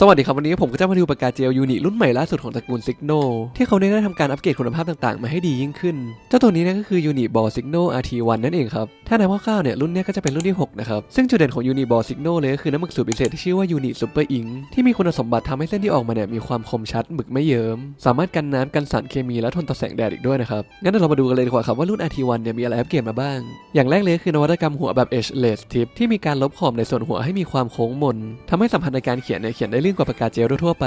สวัสดีครับ วันนี้ผมก็จะมาดูปากกาเจลยูนิรุ่นใหม่ล่าสุดของตระกูลซิกโนที่เขาได้ทำการอัปเกรดคุณภาพต่างๆ มาให้ดียิ่งขึ้น เจ้าตัวนี้นี่ยก็คือยูนิบอลซิกโน RT1 นั่นเองครับ ถ้าในคร่าวๆเนี่ยรุ่นนี้ก็จะเป็นรุ่นที่ 6 นะครับ ซึ่งจุดเด่นของยูนิบอลซิกโนเลยก็คือน้ำหมึกสูตรพิเศษที่ชื่อว่ายูนิซูเปอร์อิงที่มีคุณสมบัติทำให้เส้นที่ออกมาเนี่ยมีความคมชัดหมึกไม่เยิ้มสามารถกันน้ำกันสารเคมีและทนต่อแสงแดดอีกด้วยนะครับงั้นเรามาดูกันเลยดีกว่าครับว่ารุ่น RT1 เนี่ยมีอะไรอัปเกรดมาบ้าง อย่างแรกเลยคือนวัตกรรมหัวแบบ edgeless tip ที่มีการลบขอบในส่วนหัวให้มีความโค้งมนทำให้สัมพันธ์ในการเขียนเนี่ยเขียนได้ลื่นกว่าปากกาเจลทั่วไป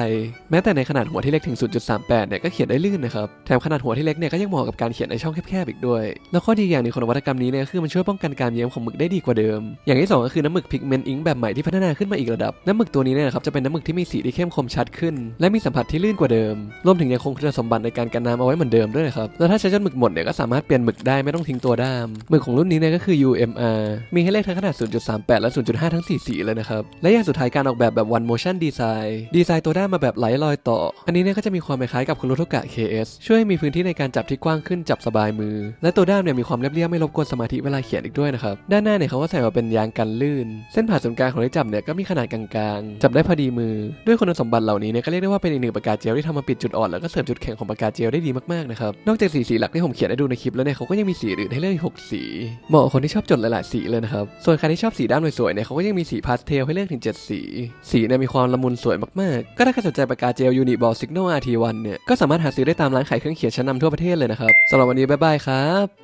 แม้แต่ในขนาดหัวที่เล็กถึง 0.38 เนี่ยก็เขียนได้ลื่นนะครับ แถมขนาดหัวที่เล็กเนี่ยก็ยังเหมาะกับการเขียนในช่องแคบๆอีกด้วย แล้วข้อดีอย่างหนึ่งของนวัตกรรมนี้เนี่ยคือมันช่วยป้องกันการเยิ้มของหมึกได้ดีกว่าเดิม อย่างที่สองก็คือน้ำหมึกพิกเมนต์อิงแบบใหม่ที่พัฒนาขึ้นมาอีกระดับ น้ำหมึกตัวนี้เนี่ยครับจะเป็นน้ำหมึกที่มีสีที่เข้มคมชัดขึ้น และมีสัมผัสที่ลื่นกว่าเดิม รวมถึงยังคงคุณสมบัติในการกันน้ำเอาไว้เหมือนเดิมด้วยนะครับ แล้วถ้าใช้จนหมึกหมดเนี่ยก็สามารถเปลี่ยนหมึกได้ไม่ต้องทิ้งตัวด้าม หมึกของรุ่นนี้เนี่ยก็คือ UMR มีให้เลือกทั้งขนาด 0.38 และ 0.5 ทั้ง4สีเลยนะครับ และอย่างสุดท้ายการออกแบบแบบ one motion design ดีไซน์ตัวด้ามมาแบบไร้รอยต่อ อันนี้เนี่ยก็จะมีความคล้ายกับคุโรโทกะ KS ช่วยให้มีพื้นที่ในการจับที่กว้างขึ้นจับสบายมือ และตัวด้ามเนี่ยมีความเรียบๆไม่รบกวนสมาธิเวลาเขียนอีกด้วยนะครับ ด้านหน้าเนี่ยเขาก็ใส่มาเป็นยางกันลื่น เส้นผ่าศูนย์กลางของที่จับเนี่ยก็มีขนาดกลางๆ จับได้พอดีมือ ด้วยคุณสมบัติเหล่านี้เนี่ยก็เรียกได้ว่าเป็นอีกหนึ่งปากกาเจลที่ทำมาปิดจุดอ่อนแล้วก็เสริมจุดแข็งของปากกาเจลได้ดีมากๆนะครับ นอกจากสีสีหลักที่ผมเขียนให้ดูในคลิปแล้วเนี่ยเขาก็ยังมีสีอื่นให้เลือกอีกหกสี เหมาะกับคนที่ชอบจดหลายๆสีเลยนะครับ ส่วนใครที่ชอบสีด้ามสวยๆเนี่ยเขาก็ยังมีสีพาสเทลให้เลือกถึง 7 สี สีเนี่ยมีความละมุนสวยมากๆ ก็ถ้าใครสนใจปากกาเจลยูนิบอลสิกโนอาร์ทีวันเนี่ย ก็สามารถหาซื้อได้ตามร้านขายเครื่องเขียนชั้นนำทั่วประเทศเลยนะครับสำหรับวันนี้บ๊ายบายครับ